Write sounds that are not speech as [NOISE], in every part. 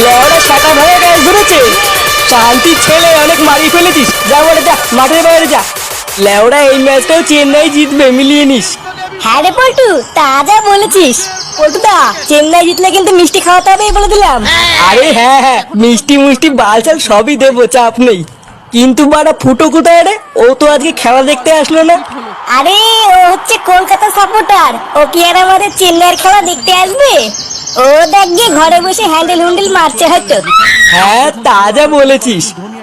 লেওড়া শাটা ভয়ে গ্যাস ধরেছে? শান্তির ছেলে অনেক মারি ফেলেছিস। যা বলে যা মাঠের বাইরে যা। লেওড়া এই ম্যাচটাও চেন্নাই জিতবে মিলিয়ে নিস। হ্যাঁ রে পল্টু তা যা বলেছিস। পল্টুদা চেন্নাই জিতলে কিন্তু মিষ্টি খাওয়াতে হবে বলে দিলাম। আরে হ্যাঁ হ্যাঁ মিষ্টি মুষ্টি বালচাল সবই দেবো চাপ নেই। কিন্তু বাড়া ফুটো কোথায় রে? ও তো আজকে খেলা দেখতে আসলো না। আরে ও হচ্ছে কলকাতা সাপোর্টার ও কি আর আমাদের চেন্নাইয়ের খেলা দেখতে আসবে? ও দেখ গিয়ে ঘরে বসে হ্যান্ডেল হুন্ডেল মারছে হয়তো। হ্যাঁ তা যা বলেছিস। ধোনি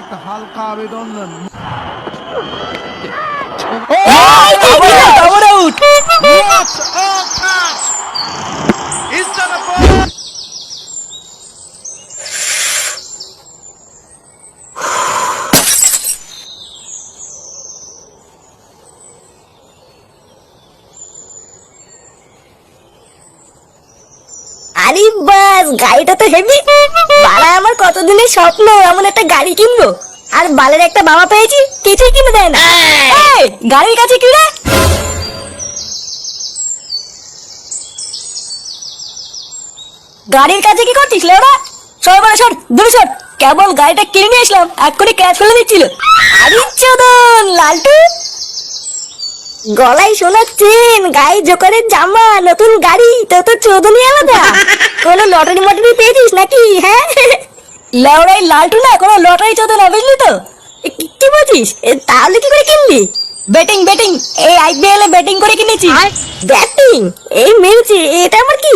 বাস গাড়িটা তো হেভি বাড়া আমার কতদিনের স্বপ্ন? এমন একটা গাড়ি কিনবো। আর বালের একটা বাবা পেয়েছি কিছুই কিনে দেয় না। গাড়ির কাছে কি গাড়ির কাছে কি করছিস লেওড়া সর বড় সর দূরে সর। কেবল গাড়িটা কিনে নিয়ে আসলাম এক করে ক্যাচ ফেলে দিচ্ছিল। আরে চোদন লালটু। গলায় শোনার চেন গায়ে জোকারের জামা নতুন গাড়ি তো তো চোদনই আলাদা। কোনো লটারি মটারি পেয়েছিস নাকি হ্যাঁ? লেওড়াই লালটু না কোনো লটারি চোদন বুঝলি তো? কি- বলছিস? এ, তাহলে কি করে কিনলি? ব্যাটিং ব্যাটিং এই আইপিএল এ ব্যাটিং করে কিনেছি। ব্যাটিং এই মেরেছে এটা আমার কি?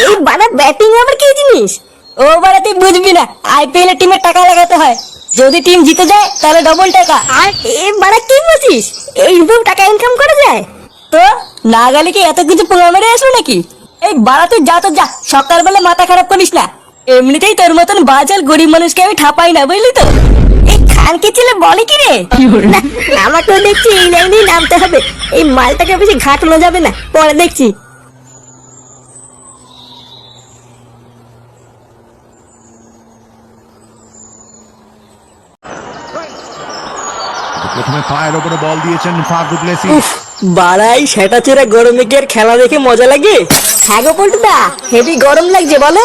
এই বানা ব্যাটিং আমার কি জিনিস? ও বাড়া তুই বুঝবি না আইপিএল এর টিমের টাকা লাগাতে হয়। যদি টিম জিতে যায় তাহলে ডবল টাকা। এ বাড়া কি বলছিস? এইভাবে টাকা ইনকাম করা যায়? তো না গেলে কি এত কিছু মেরে আসলো নাকি? এই বাড়া তুই যা তো যা সকালবেলা মাথা খারাপ করিস না। এমনিতেই তোর মতন বাজাল গরিব মানুষকে আমি ঠাপাই না বুঝলি তো? এই খানকে ছেলে বলে কি রে? না, আমাকেও দেখছি এই লাইনেই নামতে হবে। এই মালটাকে বেশি ঘাটানো যাবে না পরে দেখছি। প্রথমে পায়ের ওপরে বল দিয়েছেন ফাগু প্লেসি বাড়াই সেটা চেরা গরমে কি আর খেলা দেখে মজা লাগে। হ্যাঁ গো পল্টুদা হেভি গরম লাগছে বলো।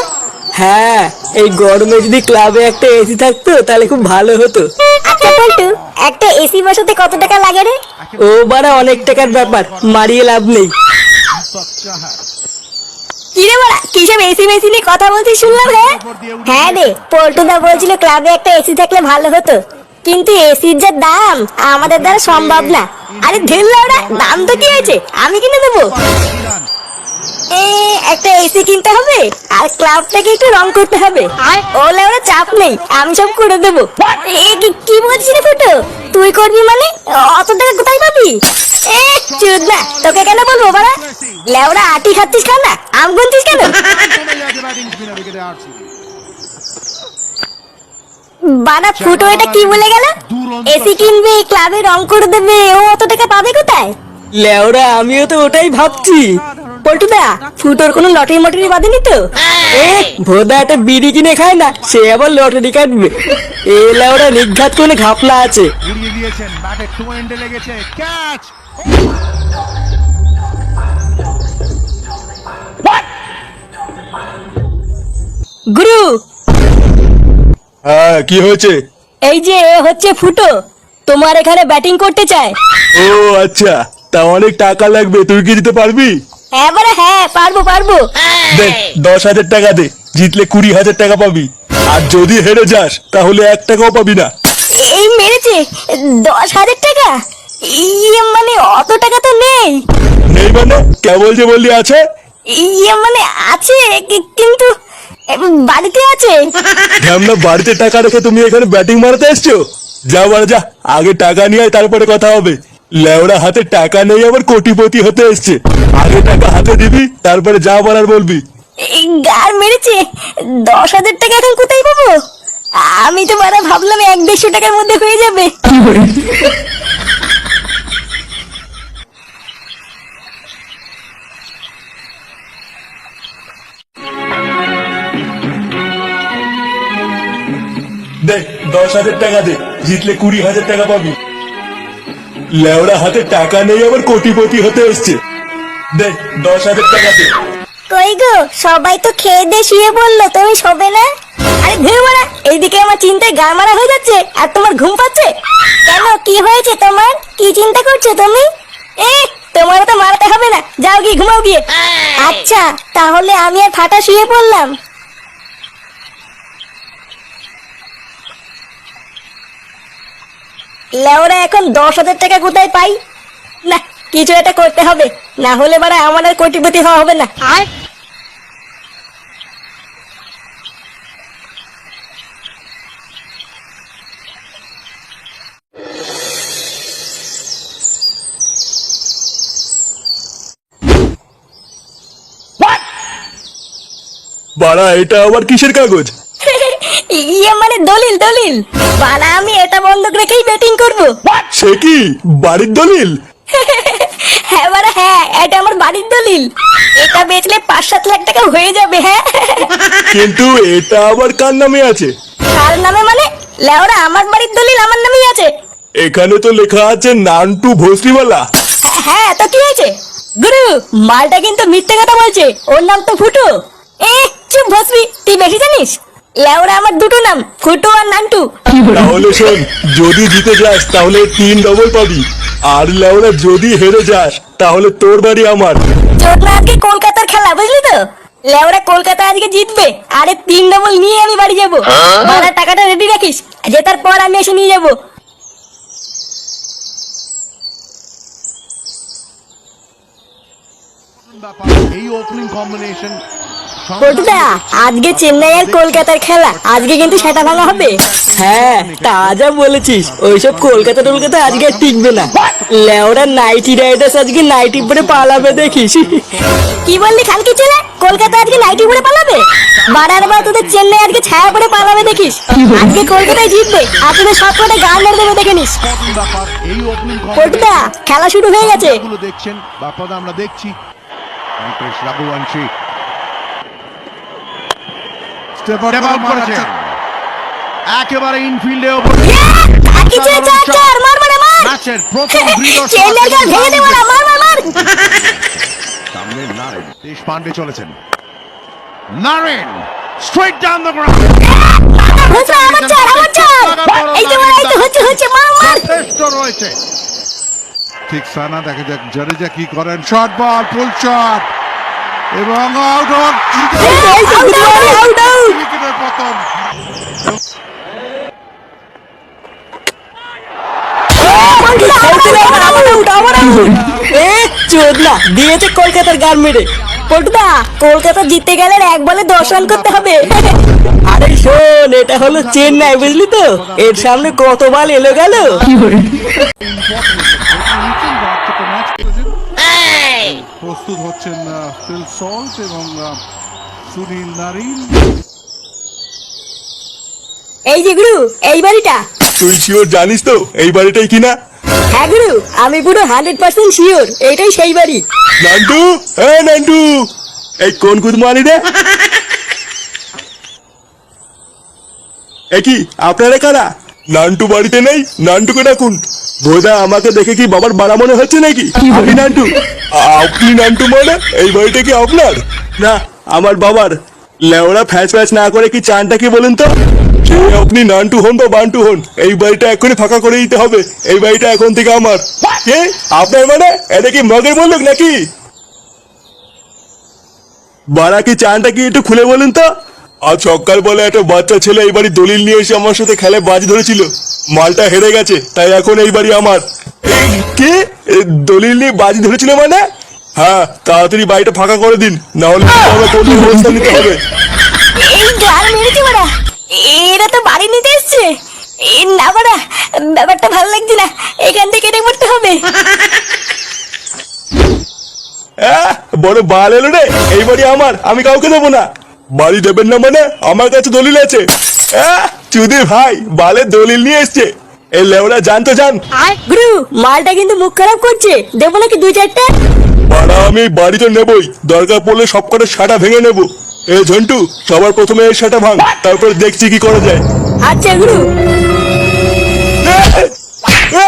হ্যাঁ এই গরমে যদি ক্লাবে একটা এসি থাকতো তাহলে খুব ভালো হতো। আচ্ছা পল্টু একটা এসি বসাতে কত টাকা লাগে রে? ও বাড়া অনেক টাকার ব্যাপার মারিয়ে লাভ নেই। কি রে বড়া কিসব এসি মেসি নিয়ে কথা বলছিস শুনলাম হ্যাঁ? হ্যাঁ রে পল্টুদা বলছিল ক্লাবে একটা এসি থাকলে ভালো হতো। কিন্তু এসির যা দাম আমাদের দ্বারা সম্ভব না আরে ধরলে ওরা দাম তো কি হয়েছে আমি কিনে দেবো এ, একটা এসি কিনতে হবে আর ক্লাবটাকে একটু রং করতে হবে ওলে ওরা চাপ নেই আমি সব করে দেবো কি- কি বলছিস রে ফুটো তুই করবি মানে অত টাকা কোথায় পাবি এ চুদ না তোকে কেন বলব বাড়া লেওরা আটি খাচ্ছিস কেন না আম গুনছিস কেন বানা ফুটো এটা কি বলে গেল? এসি কিনবে ক্লাবে রং করে দেবে ও অত টাকা পাবে কোথায়? লেওরা আমিও তো ওটাই ভাবছি। পল্টুদা ফুটোর কোনো লটারি মটারি বাঁধেনি তো? এ ভোদা একটা বিড়ি কিনে খায় না সে আবার লটারি কাটবে। এ লেওরা নিঘাত করে ঘাপলা আছে। উড়িয়ে দিয়েছেন ব্যাটে টু এন্ডে লেগেছে ক্যাচ! গুরু হ্যাঁ কি হয়েছে? এই যে এ হচ্ছে ফুটো। তোমার এখানে ব্যাটিং করতে চায়। ও আচ্ছা। তা অনেক টাকা লাগবে। তুই কি দিতে পারবি? হ্যাঁ বলে হ্যাঁ পারব পারব। দে দশ হাজার টাকা দে। জিতলে কুড়ি হাজার টাকা পাবি। আর যদি হেরে যাস তাহলে এক টাকাও পাবি না। এই মেরেছে? দশ হাজার টাকা? ইয়ে মানে অত টাকা তো নেই। নেই মানে? কেবল যে বললি আছে? ইয়ে মানে আছে কি- কিন্তু বাড়িতে আছে। ঢ্যামনা বাড়িতে টাকা রেখে তুমি এখানে ব্যাটিং মারাতে এসছো? যা বাড়া যা আগে টাকা নিয়ে আয় তারপরে কথা হবে। লেওড়া হাতে টাকা নেই আবার কোটিপতি হতে এসছে। আগে টাকা হাতে দিবি তারপরে যা বলার বলবি। গার মেরেছে দশ হাজার টাকা এখন কোথায় পাবো? আমি তো মানে ভাবলাম এক দেড়শো টাকার মধ্যে হয়ে যাবে। দে দশ হাজার টাকা দে। জিতলে কুড়ি হাজার টাকা পাবি। লেওড়া হাতে টাকা নেই আবার কোটিপতি হতে এসছে। দে দশ হাজার টাকা দে। কই গো সবাই তো খেয়ে দিয়ে শুয়ে বলল তুমি শোবে না? আরে ধের মারা এইদিকে আমার চিন্তায় গা মারা হয়ে যাচ্ছে আর তোমার ঘুম পাচ্ছে? কেন কি হয়েছে তোমার? কি চিন্তা করছ তুমি? এ তোমার তো মারতে হবে না যাও গিয়ে ঘুমাও গিয়ে। আচ্ছা তাহলে আমি আর ফাটা শুয়ে পড়লাম। লেওরা এখন দশ হাজার টাকা কোথায় পাই? না কিছু একটা করতে হবে। না হলে বারা আমার আর কোটিপতি হওয়া হবে না। বাড়া এটা আবার কিসের কাগজ? মানে দলিল দলিল। বালা আমি এটা বন্ধক রেখেই ব্যাটিং করব। সে কি? বাড়ির দলিল? [LAUGHS] হ্যাঁ বারা হ্যাঁ এটা আমার বাড়ির দলিল। এটা বেচলে পাঁচ সাত লাখ টাকা হয়ে যাবে হ্যাঁ। কিন্তু এটা আবার কার নামে আছে? কার নামে মানে? লেওরা আমার বাড়ির দলিল আমার নামেই আছে। এখানে তো লেখা আছে নানটু ভোসরিওয়ালা হ্যাঁ তো কি হয়েছে? গুরু মালটা কিন্তু মিথ্যে কথা বলছে। ওর নাম তো ফুটু। এ চুপ ভসবি তুই বেশি জানিস? লেওরা আমার দুটো নাম ফুটু আর নান্টু। তাহলে শোন যদি জিতে যাস তাহলে তিন ডবল পাবি। আর লেওরা যদি হেরে যাস তাহলে তোর বাড়ি আমার। চোদনা আজকে কলকাতার খেলা বুঝলি তো? লেওরা কলকাতা আজকে জিতবে আরে তিন ডবল নিয়ে আমি বাড়ি যাব। ভাড়া টাকাটা রেডি রাখিস জেতার পর আমি এসে নিয়ে যাব। ব্যাপার এই ওপেনিং কম্বিনেশন পটুদা আজকে চেন্নাই আর কলকাতার খেলা আজকে কিন্তু সেটা ভাঙা হবে। হ্যাঁ তা যা বলেছিস ওইসব কলকাতা টলকাতা আজকে টিকবে না। লেওরা নাইটি রাইডার্স আজকে নাইটি পরে পালাবে দেখিস। কি বললি খালকি ছেলে? কলকাতা আজকে নাইটি পরে পালাবে? বাড়ার বার তোদের চেন্নাই আজকে ছায়া পরে পালাবে দেখিস। আজকে কলকাতায় জিতবে আর তোদের সব কটা গান মেরে দেবে দেখে নিস। এই ওপেনিং পটুদা খেলা শুরু হয়ে গেছে। গুলো দেখছেন আমরা দেখছি। ভেঙ্কটেশ রঘুবংশী স্টেপ আউট করেছেন একেবারে ইনফিল্ডে ওপর ম্যাচের প্রথম সামনে নারেন দেশ পান্ডে চলেছেন Narine straight down the ground ভোসরা আমার চার আমার চার এই তো এই তো হচ্ছে হচ্ছে মার মার যথেষ্ট রয়েছে ঠিক সানা দেখা যাক জাডেজা কি করেন। শর্ট বল ফুল শট এবং আউট আউট পতন দিয়েছে কলকাতার গান মেরে পটুদা কলকাতা জিততে গেলে এক বলে দশ রান করতে হবে। আরে শোন এটা হলো চেন্নাই বুঝলি তো? এর সামনে কত বল এলো গেল? প্রস্তুত হচ্ছেন ফিল সল্ট এবং সুনীল নারিন। এই যে গুরু এই বাড়িটা। তুই শিওর জানিস তো এই বাড়িটাই কিনা? হ্যাঁ গুরু আমি পুরো হান্ড্রেড পার্সেন্ট শিওর এইটাই সেই বাড়ি। নান্টু হ্যাঁ নান্টু এই কোন কুদমানি রে? [LAUGHS] একই আপনারা কারা? নান্টু বাড়িতে নেই? নান্টুকে ডাকুন। বোধা আমাকে দেখে কি বাবার বাড়া মনে হচ্ছে নাকি? আমি নান্টু। আপনি নান্টু মানে? এই বাড়িটা কি আপনার? না আমার বাবার। লেওড়া ফ্যাচ ফ্যাচ না করে কি চানটা কি বলুন তো? সে আপনি নান্টু হন বা বান্টু হন এই বাড়িটা এখনই ফাঁকা করে দিতে হবে। এই বাড়িটা এখন থেকে আমার। কে? আপনার মানে? এটা কি মগের বলুক নাকি? বাড়া কি চানটা কি একটু খুলে বলুন তো? আজ সকাল বলে একটা বাচ্চা ছেলে এই বাড়ি দলিল নিয়ে এসে আমার সাথে খেলায় বাজ ধরেছিল। মালটা হেরে গেছে তাই এখন এই বাড়ি আমার। কে? দলিল নিয়ে বাজি ধরেছিল মানে? হ্যাঁ তাড়াতাড়ি বাড়িটা ফাঁকা করে দিন না হলে আমার কোন ব্যবস্থা নিতে হবে। এই গাল মেরেছে বাড়া। এরা তো বাড়ি নিতে এসছে। এ না বাড়া ব্যাপারটা ভালো লাগছে না। এখান থেকে কেটে পড়তে হবে। বড় বাল এলো রে এই বাড়ি আমার আমি কাউকে দেবো না। বাড়ি দেবেন না মানে? আমার কাছে দলিল আছে। আহ, চুদির ভাই বালের দলিল নিয়ে এসছে। এই লেওরা জান তো জান গুরু মালটা কিন্তু মুখ খারাপ করছে। দেবো নাকি দুই চারটে? বাড়া আমি বাড়ি তো নেবই। দরকার পড়লে সব কটা সাটা ভেঙে নেব। এ ঝন্টু সবার প্রথমে এই সাটা ভাঙ। তারপর দেখছি কি করা যায়। আচ্ছা গুরু। এ,